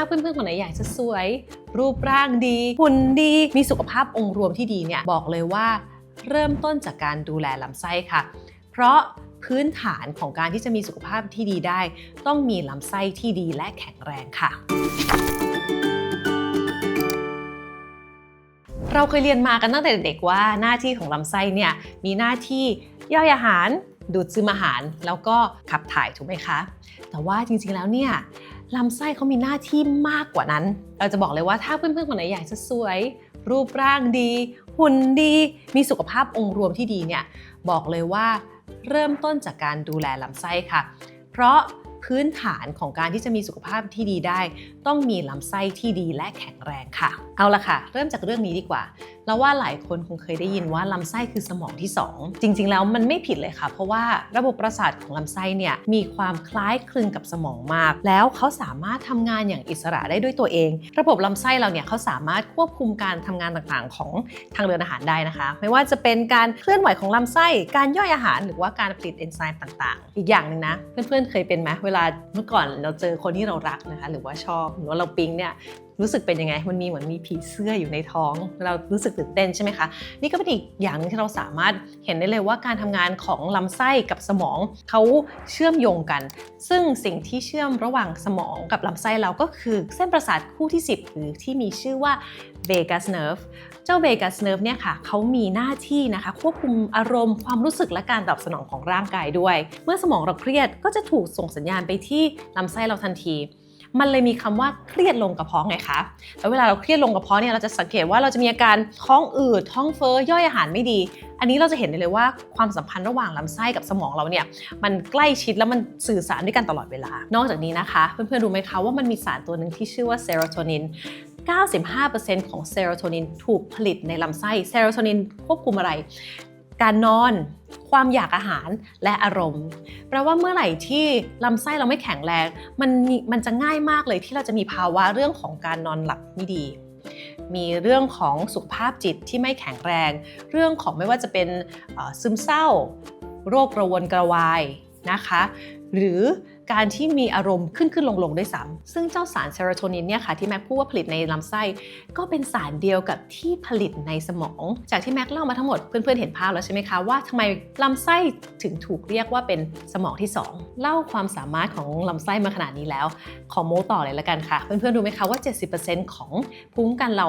าเพื่อนๆคนไหนอยากจะสวย รูปร่างดีหุ่นดี มีสุขภาพองค์รวมที่ดีเนี่ยบอกเลยว่า เริ่มต้นจากการดูแลลำไส้ค่ะ เพราะพื้นฐานของการที่จะมีสุขภาพที่ดีได้ ต้องมีลำไส้ที่ดีและแข็งแรงค่ะเราเคยเรียนมากันตั้งแต่เด็กว่าหน้าที่ของลำไส้เนี่ยมีหน้าที่ย่อยอาหาร ดูดซึมอาหาร แล้วก็ขับถ่ายถูกไหมคะ แต่ว่าจริงๆแล้วเนี่ย ลำไส้เขามีหน้าที่มากกว่านั้น เราจะบอกเลยว่าถ้าเพื่อนๆคนไหนอยากจะสวย รูปร่างดี หุ่นดี มีสุขภาพองค์รวมที่ดีเนี่ยบอกเลยว่าเริ่มต้นจากการดูแลลำไส้ค่ะ เพราะพื้นฐานของการที่จะมีสุขภาพที่ดีได้ ต้องมีลำไส้ที่ดีและแข็งแรงค่ะ เอาละค่ะ เริ่มจากเรื่องนี้ดีกว่าแล้วว่าหลายคนคงเคยได้ยินว่าลำไส้คือสมองที่ 2 จริง ๆ แล้วมันไม่ผิดเลยค่ะ เพราะว่าระบบประสาทของลำไส้เนี่ยมีความคล้ายคลึงกับสมองมาก แล้วเขาสามารถทำงานอย่างอิสระได้ด้วยตัวเอง ระบบลำไส้เราเนี่ยเขาสามารถควบคุมการทำงานต่างๆ ของทางเดินอาหารได้นะคะ ไม่ว่าจะเป็นการเคลื่อนไหวของลำไส้ การย่อยอาหาร หรือว่าการผลิตเอนไซม์ต่างๆ อีกอย่างหนึ่งนะ เพื่อนๆเคยเป็นไหมเวลาเมื่อก่อนเราเจอคนที่เรารักนะคะ หรือว่าชอบหรือว่าเราปิ๊งเนี่ย รู้สึกเป็นยังไง มันมีเหมือนมีผีเสื้ออยู่ในท้อง เรารู้สึกตื่นเต้นใช่ไหมคะ นี่ก็เป็นอีกอย่างหนึงที่เราสามารถเห็นได้เลยว่าการทำงานของลำไส้กับสมองเขาเชื่อมโยงกัน ซึ่งสิ่งที่เชื่อมระหว่างสมองกับลำไส้เราก็คือเส้นประสาทคู่ที่ 10 หรือที่มีชื่อว่า vagus nerve เจ้า vagus nerve เนี่ยค่ะเขามีหน้าที่นะคะควบคุมอารมณ์ความรู้สึกและการตอบสนองของร่างกายด้วย เมื่อสมองเราเครียดก็จะถูกส่งสัญญาณไปที่ลำไส้เราทันที มันเลยมีคำว่าเครียดลงกระเพาะไงคะ แล้วเวลาเราเครียดลงกระเพาะเนี่ยเราจะสังเกตว่าเราจะมีอาการท้องอืดท้องเฟ้อย่อยอาหารไม่ดี อันนี้เราจะเห็นได้เลยว่าความสัมพันธ์ระหว่างลำไส้กับสมองเราเนี่ยมันใกล้ชิดแล้วมันสื่อสารด้วยกันตลอดเวลา นอกจากนี้นะคะเพื่อนๆรู้ไหมคะว่ามันมีสารตัวหนึ่งที่ชื่อว่าเซโรโทนิน95%ของเซโรโทนินถูกผลิตในลำไส้ เซโรโทนินควบคุมอะไร การนอน ความอยากอาหารและอารมณ์ แปลว่าเมื่อไหร่ที่ลำไส้เราไม่แข็งแรง มันมันจะง่ายมากเลยที่เราจะมีภาวะเรื่องของการนอนหลับไม่ดี มีเรื่องของสุขภาพจิตที่ไม่แข็งแรง เรื่องของไม่ว่าจะเป็นซึมเศร้า โรคกระวนกระวายนะคะ หรือการที่มีอารมณ์ขึ้นขึ้นลงลงด้วยซ้ำซึ่งเจ้าสารเซโรโทนินเนี่ยค่ะที่แม็กพูดว่าผลิตในลำไส้ ก็เป็นสารเดียวกับที่ผลิตในสมอง จากที่แม็กเล่ามาทั้งหมดเพื่อนๆเห็นภาพแล้วใช่ไหมคะว่าทำไมลำไส้ถึงถูกเรียกว่าเป็นสมองที่ 2 เล่าความสามารถของลำไส้มาขนาดนี้แล้ว ขอโม้ต่อเลยละกันค่ะ เพื่อนๆรู้ไหมคะว่า 70%ของภูมิคุ้มกันเรา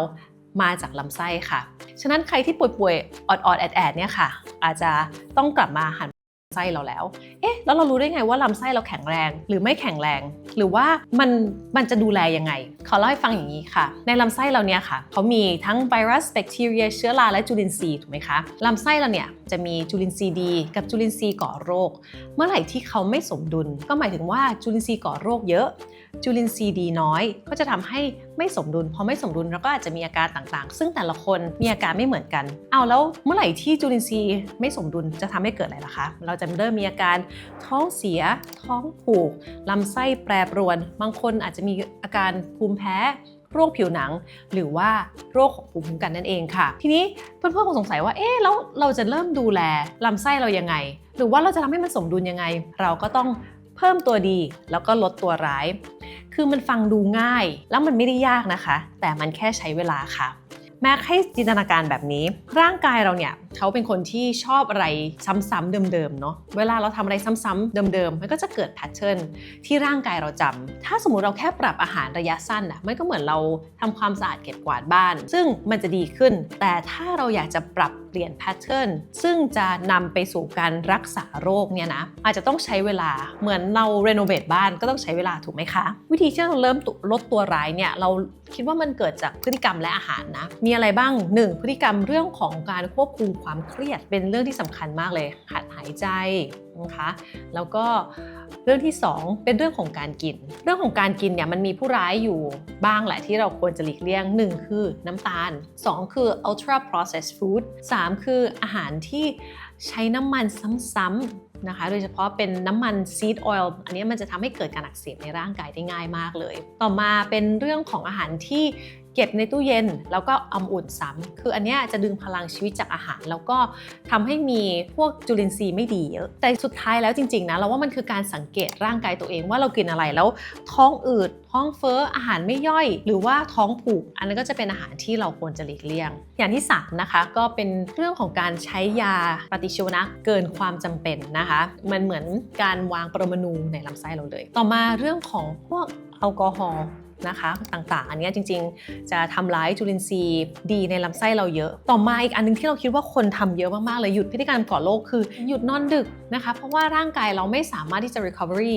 มาจากลำไส้ค่ะ ฉะนั้นใครที่ป่วยๆออดๆแอดๆเนี่ยค่ะ อาจจะต้องกลับมาหัน ไส้เราแล้ว เอ๊ะ แล้วเรารู้ได้ไงว่าลำไส้เราแข็งแรง หรือไม่แข็งแรง หรือว่ามันมันจะดูแลยังไง ขอเล่าให้ฟังอย่างนี้ค่ะ ในลำไส้เราเนี่ยค่ะ เขามีทั้งไวรัส แบคทีเรีย เชื้อรา และจุลินทรีย์ ถูกไหมคะ ลำไส้เราเนี่ยจะมีจุลินทรีย์ดี กับจุลินทรีย์ก่อโรค เมื่อไหร่ที่เขาไม่สมดุล ก็หมายถึงว่าจุลินทรีย์ก่อโรคเยอะ จุลินทรีย์ดีน้อย ก็จะทำให้ไม่สมดุล พอไม่สมดุลเราก็อาจจะมีอาการต่างๆ ซึ่งแต่ละคนมีอาการไม่เหมือนกัน เอาแล้วเมื่อไหร่ที่จุลินทรีย์ไม่สมดุลจะทำให้เกิดอะไรล่ะคะ เราจะเริ่มมีอาการท้องเสีย ท้องผูกลำไส้แปรปรวน บางคนอาจจะมีอาการภูมิแพ้โรคผิวหนัง หรือว่าโรคของภูมิคุ้มกันนั่นเองค่ะ ทีนี้เพื่อนๆคงสงสัยว่า เอ๊ะแล้วเราจะเริ่มดูแลลำไส้เรายังไง หรือว่าเราจะทำให้มันสมดุลยังไง เราก็ต้องเพิ่มตัวดีแล้วก็ลดตัวร้าย คือมันฟังดูง่าย แล้วมันไม่ได้ยากนะคะ แต่มันแค่ใช้เวลาค่ะ แม้ให้จินตนาการแบบนี้ ร่างกายเราเนี่ย เขาเป็นคนที่ชอบอะไรซ้ำๆเดิมๆเนาะเวลาเราทำอะไรซ้ำๆเดิมๆมันก็จะเกิดแพทเทิร์นที่ร่างกายเราจำถ้าสมมติเราแค่ปรับอาหารระยะสั้นอะมันก็เหมือนเราทำความสะอาดเก็บกวาดบ้าน ซึ่งมันจะดีขึ้น แต่ถ้าเราอยากจะปรับเปลี่ยนแพทเทิร์นซึ่งจะนำไปสู่การรักษาโรคเนี่ยนะอาจจะต้องใช้เวลาเหมือนเราเรโนเวทบ้านก็ต้องใช้เวลาถูกไหมคะ วิธีที่เราเริ่มลดตัวร้ายเนี่ยเราคิดว่ามันเกิดจากพฤติกรรมและอาหารนะมีอะไรบ้าง 1. พฤติกรรมเรื่องของการควบคุมความเครียดเป็นเรื่องที่สำคัญมากเลยหัดหายใจนะคะแล้วก็เรื่องที่ 2 เป็นเรื่องของการกิน เรื่องของการกินเนี่ยมันมีผู้ร้ายอยู่บ้างแหละที่เราควรจะหลีกเลี่ยง 1 คือน้ำตาล 2 คือ ultra processed food 3 คืออาหารที่ใช้น้ำมันซ้ำๆนะคะ โดยเฉพาะเป็นน้ำมัน seed oil อันนี้มันจะทำให้เกิดการอักเสบในร่างกายได้ง่ายมากเลย ต่อมาเป็นเรื่องของอาหารที่ เก็บในตู้เย็นแล้วก็เอามอุ่นซ้ำคืออันนี้จะดึงพลังชีวิตจากอาหาร แล้วก็ทำให้มีพวกจุลินทรีย์ไม่ดีเยอะแต่สุดท้ายแล้วจริงๆนะเราว่ามันคือการสังเกตร่างกายตัวเองว่าเรากินอะไรแล้ว ท้องอืดท้องเฟ้ออาหารไม่ย่อย หรือว่าท้องผูก อันนั้นก็จะเป็นอาหารที่เราควรจะหลีกเลี่ยง อย่างที่สามนะคะก็เป็นเรื่องของการใช้ยาปฏิชีวนะเกินความจำเป็นนะคะ มันเหมือนการวางปรมาณูในลำไส้เราเลย ต่อมาเรื่องของพวกแอลกอฮอล์ นะคะต่างๆ อันนี้จริงๆ จะทำร้ายจุลินทรีย์ดีในลำไส้เราเยอะ ต่อมาอีกอันหนึงที่เราคิดว่าคนทำเยอะมากๆเลยหยุดพฤติกรรมก่อโรคคือหยุดนอนดึกนะคะเพราะว่าร่างกายเราไม่สามารถที่จะ recovery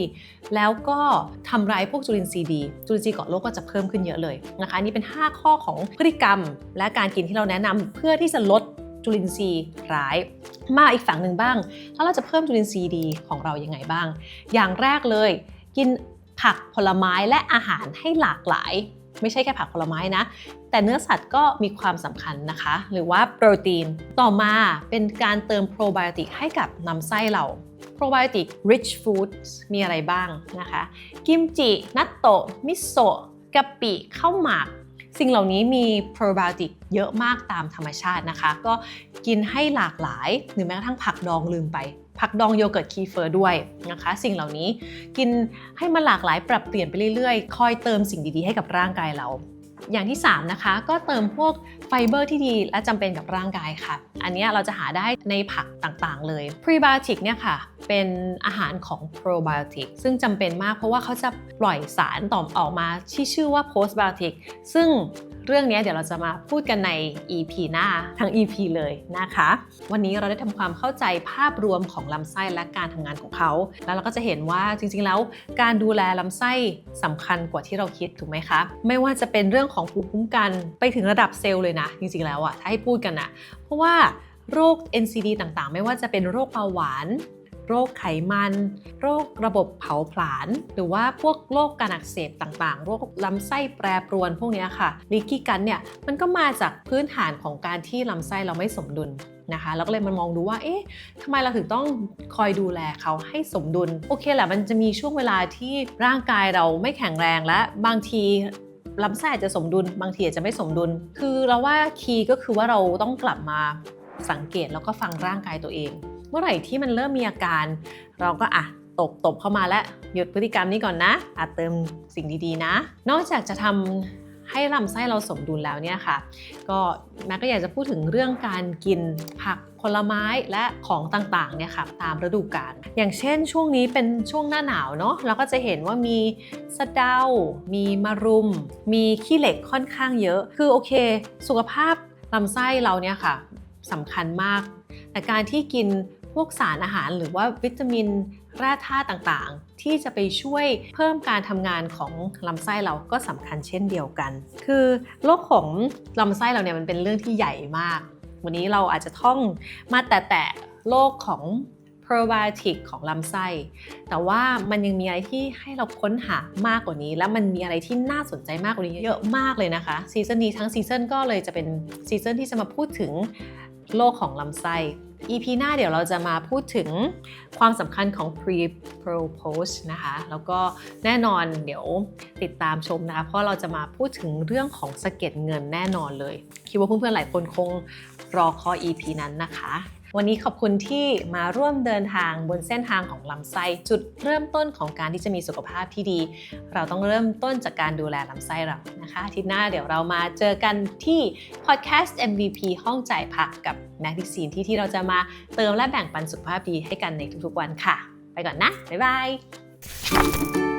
แล้วก็ทำร้ายพวกจุลินทรีย์ดี จุลินทรีย์ก่อโรคก็จะเพิ่มขึ้นเยอะเลยนะคะอันนี่เป็น 5 ข้อของพฤติกรรม และการกินที่เราแนะนำเพื่อที่จะลดจุลินทรีย์ร้ายมาอีกฝั่งหนึ่งบ้าง แล้วเราจะเพิ่มจุลินทรีย์ดีของเรายังไงบ้าง อย่างแรกเลย กิน ผักผลไม้และอาหารให้หลากหลาย ไม่ใช่แค่ผักผลไม้นะ แต่เนื้อสัตว์ก็มีความสำคัญนะคะ หรือว่าโปรตีน ต่อมาเป็นการเติมโปรไบโอติกให้กับลำไส้เรา โปรไบโอติก rich foods มีอะไรบ้างนะคะ กิมจิ นัตโตะ มิโซะกะปิข้าวหมากสิ่งเหล่านี้มีโปรไบโอติกเยอะมากตามธรรมชาตินะคะ ก็กินให้หลากหลาย หรือแม้กระทั่งผักดองลืมไป ผักดองโยเกิร์ตคีเฟอร์ด้วยนะคะ สิ่งเหล่านี้กินให้มันหลากหลายปรับเปลี่ยนไปเรื่อยๆ คอยเติมสิ่งดีๆ ให้กับร่างกายเรา อย่างที่ 3 นะคะ ก็เติมพวกไฟเบอร์ที่ดีและจำเป็นกับร่างกายค่ะ อันนี้เราจะหาได้ในผักต่างๆ เลยพรีไบโอติกเนี่ยค่ะเป็นอาหารของโปรไบโอติกซึ่งจำเป็นมากเพราะว่าเขาจะปล่อยสารต่อมออกมาที่ชื่อว่าโพสไบโอติกซึ่ง เรื่องนี้เดี๋ยวเราจะมาพูดกันใน EP หน้าทั้ง EP เลยนะคะ วันนี้เราได้ทำความเข้าใจภาพรวมของลำไส้และการทำงานของเขา แล้วเราก็จะเห็นว่าจริงๆแล้ว การดูแลลำไส้สำคัญกว่าที่เราคิดถูกไหมคะไม่ว่าจะเป็นเรื่องของภูมิคุ้มกันไปถึงระดับเซลล์เลยนะ จริงๆแล้วอะถ้าให้พูดกันอะเพราะว่าโรค NCD ต่างๆ ไม่ว่าจะเป็นโรคเบาหวาน โรคไขมัน โรคระบบเผาผลาญ หรือว่าพวกโรคการอักเสบต่างๆ โรคลำไส้แปรปรวนพวกนี้ค่ะลีกี้กันเนี่ยมันก็มาจากพื้นฐานของการที่ลำไส้เราไม่สมดุลนะคะแล้วก็เลยมันมองดูว่า เอ๊ะทำไมเราถึงต้องคอยดูแลเขาให้สมดุล โอเคแหละมันจะมีช่วงเวลาที่ร่างกายเราไม่แข็งแรงและบางทีลำไส้อาจจะสมดุล บางทีอาจจะไม่สมดุล คือเราว่าคีย์ก็คือว่าเราต้องกลับมาสังเกตแล้วก็ฟังร่างกายตัวเอง มื่อไหร่ที่มันเริ่มมีอาการ เราก็อะตบตบเข้ามาแล้วหยุดพฤติกรรมนี้ก่อนนะอาจเติมสิ่งดีๆนะ นอกจากจะทำให้ลำไส้เราสมดุลแล้วเนี่ยค่ะ ก็แม่ก็อยากจะพูดถึงเรื่องการกินผักผลไม้และของต่างๆเนี่ยค่ะตามฤดูกาลอย่างเช่นช่วงนี้เป็นช่วงหน้าหนาวเนาะเราก็จะเห็นว่ามีสะเดา มีมะรุม มีขี้เหล็กค่อนข้างเยอะ คือโอเค สุขภาพลำไส้เราเนี่ยค่ะสำคัญมาก แต่การที่กิน พวกสารอาหารหรือว่าวิตามินแร่ธาตุต่างๆ ที่จะไปช่วยเพิ่มการทำงานของลำไส้เราก็สำคัญเช่นเดียวกัน คือโรคของลำไส้เราเนี่ยมันเป็นเรื่องที่ใหญ่มาก วันนี้เราอาจจะท่องมาแต่แต่โรคของ probiotic ของลำไส้ แต่ว่ามันยังมีอะไรที่ให้เราค้นหามากกว่านี้ และมันมีอะไรที่น่าสนใจมากกว่านี้เยอะมากเลยนะคะซีซันนี้ทั้งซีซันก็เลยจะเป็นซีซันที่จะมาพูดถึงโรคของลำไส้ EP หน้าเดี๋ยวเราจะมาพูดถึงความสำคัญของ pre pro post นะคะ แล้วก็แน่นอนเดี๋ยวติดตามชมนะคะ เพราะเราจะมาพูดถึงเรื่องของสะเก็ดเงินแน่นอนเลย คิดว่าเพื่อนๆหลายคนคงรอคอ EP นั้นนะคะ วันนี้ขอบคุณที่มาร่วมเดินทางบนเส้นทางของลำไส้ จุดเริ่มต้นของการที่จะมีสุขภาพที่ดี เราต้องเริ่มต้นจากการดูแลลำไส้เรานะคะอาทิตย์หน้าเดี๋ยวเรามาเจอกันที่ podcast MVP ห้องจ่ายผักกับแมก i ซีนที่ที่เราจะมาเติมและแบ่งปันสุขภาพดีให้กันในทุกๆวันค่ะ ไปก่อนนะ บ๊ายบาย